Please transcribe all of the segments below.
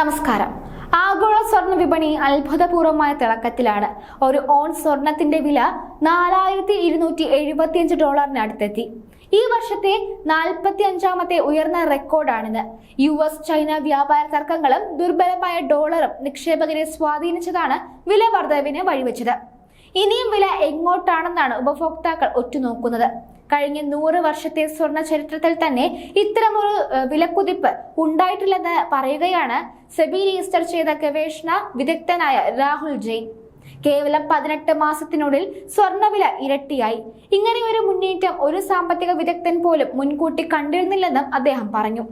നമസ്കാരം. ആഗോള സ്വർണ വിപണി അത്ഭുതപൂർവമായ തിളക്കത്തിലാണ്. ഒരു ഓൺ സ്വർണത്തിന്റെ വില നാലായിരത്തി ഇരുന്നൂറ്റി എഴുപത്തിയഞ്ച് ഡോളറിന് അടുത്തെത്തി ഈ വർഷത്തെ നാൽപ്പത്തി അഞ്ചാമത്തെ ഉയർന്ന റെക്കോർഡാണിത്. യു എസ് ചൈന വ്യാപാര തർക്കങ്ങളും ദുർബലമായ ഡോളറും നിക്ഷേപകരെ സ്വാധീനിച്ചതാണ് വില വർധവിന് വഴിവെച്ചത്. ഇനിയും വില എങ്ങോട്ടാണെന്നാണ് ഉപഭോക്താക്കൾ ഒറ്റുനോക്കുന്നത് കഴിഞ്ഞ നൂറ് വർഷത്തെ സ്വർണ ചരിത്രത്തിൽ തന്നെ ഇത്തരമൊരു വിലക്കുതിപ്പ് ഉണ്ടായിട്ടില്ലെന്ന് പറയുകയാണ് സെബി രജിസ്റ്റർ ചെയ്ത ഗവേഷണ വിദഗ്ധനായ രാഹുൽ ജെയിൻ. കേവലം പതിനെട്ട് മാസത്തിനുള്ളിൽ സ്വർണവില ഇരട്ടിയായി. ഇങ്ങനെ ഒരു മുന്നേറ്റം ഒരു സാമ്പത്തിക വിദഗ്ധൻ പോലും മുൻകൂട്ടി കണ്ടിരുന്നില്ലെന്നും അദ്ദേഹം പറഞ്ഞു.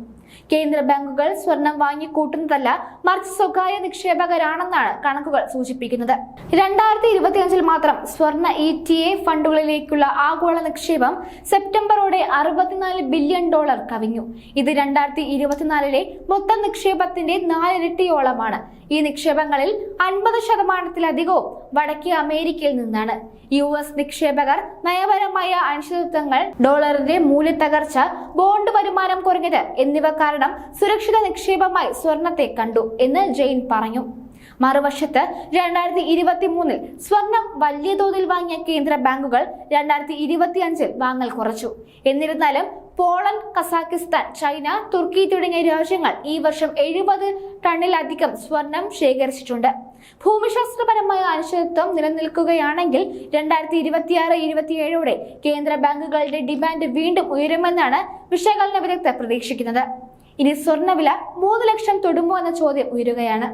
കേന്ദ്ര ബാങ്കുകൾ സ്വർണം വാങ്ങിക്കൂട്ടുന്നതല്ല മറിച്ച് സ്വകാര്യ നിക്ഷേപകരാണെന്നാണ് കണക്കുകൾ സൂചിപ്പിക്കുന്നത്. രണ്ടായിരത്തി ഇരുപത്തിയഞ്ചിൽ മാത്രം സ്വർണ ഇ ടി എ ഫണ്ടുകളിലേക്കുള്ള ആഗോള നിക്ഷേപം സെപ്റ്റംബറോടെ അറുപത്തിനാല് ബില്യൺ ഡോളർ കവിഞ്ഞു. ഇത് രണ്ടായിരത്തി ഇരുപത്തിനാലിലെ മൊത്തം നിക്ഷേപത്തിന്റെ നാലിരട്ടിയോളമാണ്. ഈ നിക്ഷേപങ്ങളിൽ അൻപത് ശതമാനത്തിലധികവും വടക്കേ അമേരിക്കയിൽ നിന്നാണ്. യു എസ് നിക്ഷേപകർ നയപരമായ അനിശ്ചിതത്വങ്ങൾ ഡോളറിന്റെ മൂല്യത്തകർച്ച ബോണ്ട് വരുമാനം കുറഞ്ഞത് എന്നിവ കാരണം സുരക്ഷിത നിക്ഷേപമായി സ്വർണത്തെ കണ്ടു എന്ന് ജെയിൻ പറഞ്ഞു. മറുവശത്ത് രണ്ടായിരത്തി ഇരുപത്തി മൂന്നിൽ സ്വർണം വലിയ തോതിൽ വാങ്ങിയ കേന്ദ്ര ബാങ്കുകൾ രണ്ടായിരത്തി ഇരുപത്തി അഞ്ചിൽ വാങ്ങൽ കുറച്ചു. എന്നിരുന്നാലും പോളണ്ട് കസാക്കിസ്ഥാൻ ചൈന തുർക്കി തുടങ്ങിയ രാജ്യങ്ങൾ ഈ വർഷം എഴുപത് ടണ്ണിലധികം സ്വർണം ശേഖരിച്ചിട്ടുണ്ട്. ഭൂമിശാസ്ത്രപരമായ അനിശ്ചിതത്വം നിലനിൽക്കുകയാണെങ്കിൽ രണ്ടായിരത്തി ഇരുപത്തിയാറ് ഇരുപത്തിയേഴോടെ കേന്ദ്ര ബാങ്കുകളുടെ ഡിമാൻഡ് വീണ്ടും ഉയരുമെന്നാണ് വിശകലന വിദഗ്ധർ പ്രതീക്ഷിക്കുന്നത്. ഇനി സ്വർണവില മൂന്ന് ലക്ഷം തൊടുമോ എന്ന ചോദ്യം ഉയരുകയാണ്.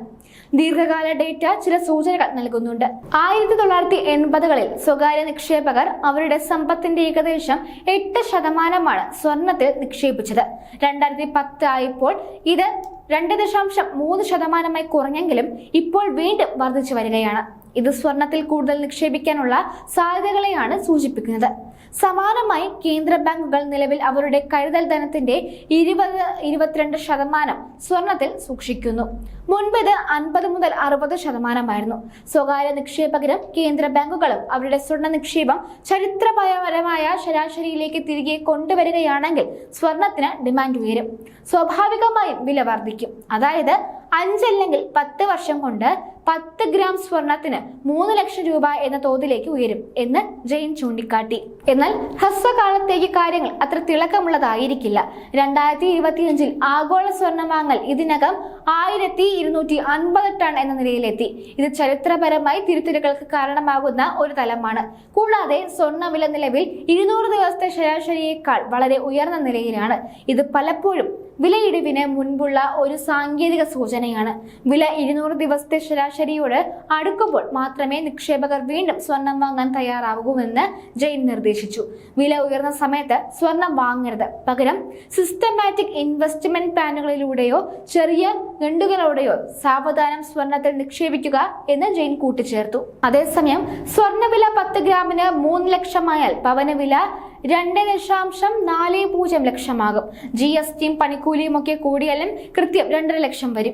ദീർഘകാല ഡേറ്റ ചില സൂചനകൾ നൽകുന്നുണ്ട്. ആയിരത്തി തൊള്ളായിരത്തി എൺപതുകളിൽ സ്വകാര്യ നിക്ഷേപകർ അവരുടെ സമ്പത്തിന്റെ ഏകദേശം എട്ട് ശതമാനമാണ് സ്വർണത്തിൽ നിക്ഷേപിച്ചത്. രണ്ടായിരത്തി പത്ത് ആയപ്പോൾ ഇത് രണ്ട് ദശാംശം മൂന്ന് ശതമാനമായി കുറഞ്ഞെങ്കിലും ഇപ്പോൾ വീണ്ടും വർദ്ധിച്ചു വരികയാണ്. ഇത് സ്വർണത്തിൽ കൂടുതൽ നിക്ഷേപിക്കാനുള്ള സാധ്യതകളെയാണ് സൂചിപ്പിക്കുന്നത്. സമാനമായി കേന്ദ്ര ബാങ്കുകൾ നിലവിൽ അവരുടെ കരുതൽ ധനത്തിന്റെ ഇരുപത് ഇരുപത്തിരണ്ട് ശതമാനം സ്വർണത്തിൽ സൂക്ഷിക്കുന്നു. മുൻപ് ഇത് അൻപത് മുതൽ അറുപത് ശതമാനമായിരുന്നു. സ്വകാര്യ നിക്ഷേപകരും കേന്ദ്ര ബാങ്കുകളും അവരുടെ സ്വർണ നിക്ഷേപം ചരിത്രപരമായ ശരാശരിയിലേക്ക് തിരികെ കൊണ്ടുവരികയാണെങ്കിൽ സ്വർണത്തിന് ഡിമാൻഡ് ഉയരും. സ്വാഭാവികമായും വില വർദ്ധിക്കും. അതായത് അഞ്ചല്ലെങ്കിൽ പത്ത് വർഷം കൊണ്ട് പത്ത് ഗ്രാം സ്വർണത്തിന് മൂന്ന് ലക്ഷം രൂപ എന്ന തോതിലേക്ക് ഉയരും എന്ന് ജെയിൻ ചൂണ്ടിക്കാട്ടി. എന്നാൽ ഹ്രസ്വകാലത്തേക്ക് കാര്യങ്ങൾ അത്ര തിളക്കമുള്ളതായിരിക്കില്ല. രണ്ടായിരത്തി ഇരുപത്തിയഞ്ചിൽ ആഗോള സ്വർണം വാങ്ങൽ ഇതിനകം ആയിരത്തി ഇരുന്നൂറ്റി അൻപത് ടൺ എന്ന നിലയിലെത്തി. ഇത് ചരിത്രപരമായി തിരുത്തലുകൾക്ക് കാരണമാകുന്ന ഒരു തലമാണ്. കൂടാതെ സ്വർണവില നിലവിൽ ഇരുന്നൂറ് ദിവസത്തെ ശരാശരിയേക്കാൾ വളരെ ഉയർന്ന നിലയിലാണ്. ഇത് പലപ്പോഴും വിലയിടിവിന് മുൻപുള്ള ഒരു സാങ്കേതിക സൂചനയാണ്. വില ഇരുന്നൂറ് ദിവസത്തെ ശരാശരിയോട് അടുക്കുമ്പോൾ മാത്രമേ നിക്ഷേപകർ വീണ്ടും സ്വർണം വാങ്ങാൻ തയ്യാറാകുമെന്ന് ജെയിൻ നിർദ്ദേശിച്ചു. വില ഉയർന്ന സമയത്ത് സ്വർണം വാങ്ങരുത്. പകരം സിസ്റ്റമാറ്റിക് ഇൻവെസ്റ്റ്മെന്റ് പ്ലാനുകളിലൂടെയോ ചെറിയ ഗണ്ടുകളോടെയോ സാവധാനം സ്വർണത്തിൽ നിക്ഷേപിക്കുക എന്ന് ജെയിൻ കൂട്ടിച്ചേർത്തു. അതേസമയം സ്വർണവില പത്ത് ഗ്രാമിന് മൂന്ന് ലക്ഷമായാൽ പവന വില രണ്ട് ദശാംശം നാല് പൂജ്യം ലക്ഷമാകും. ജി എസ് ടിയും പണിക്കൂലിയും ഒക്കെ കൂടിയാലും കൃത്യം രണ്ടര ലക്ഷം വരും.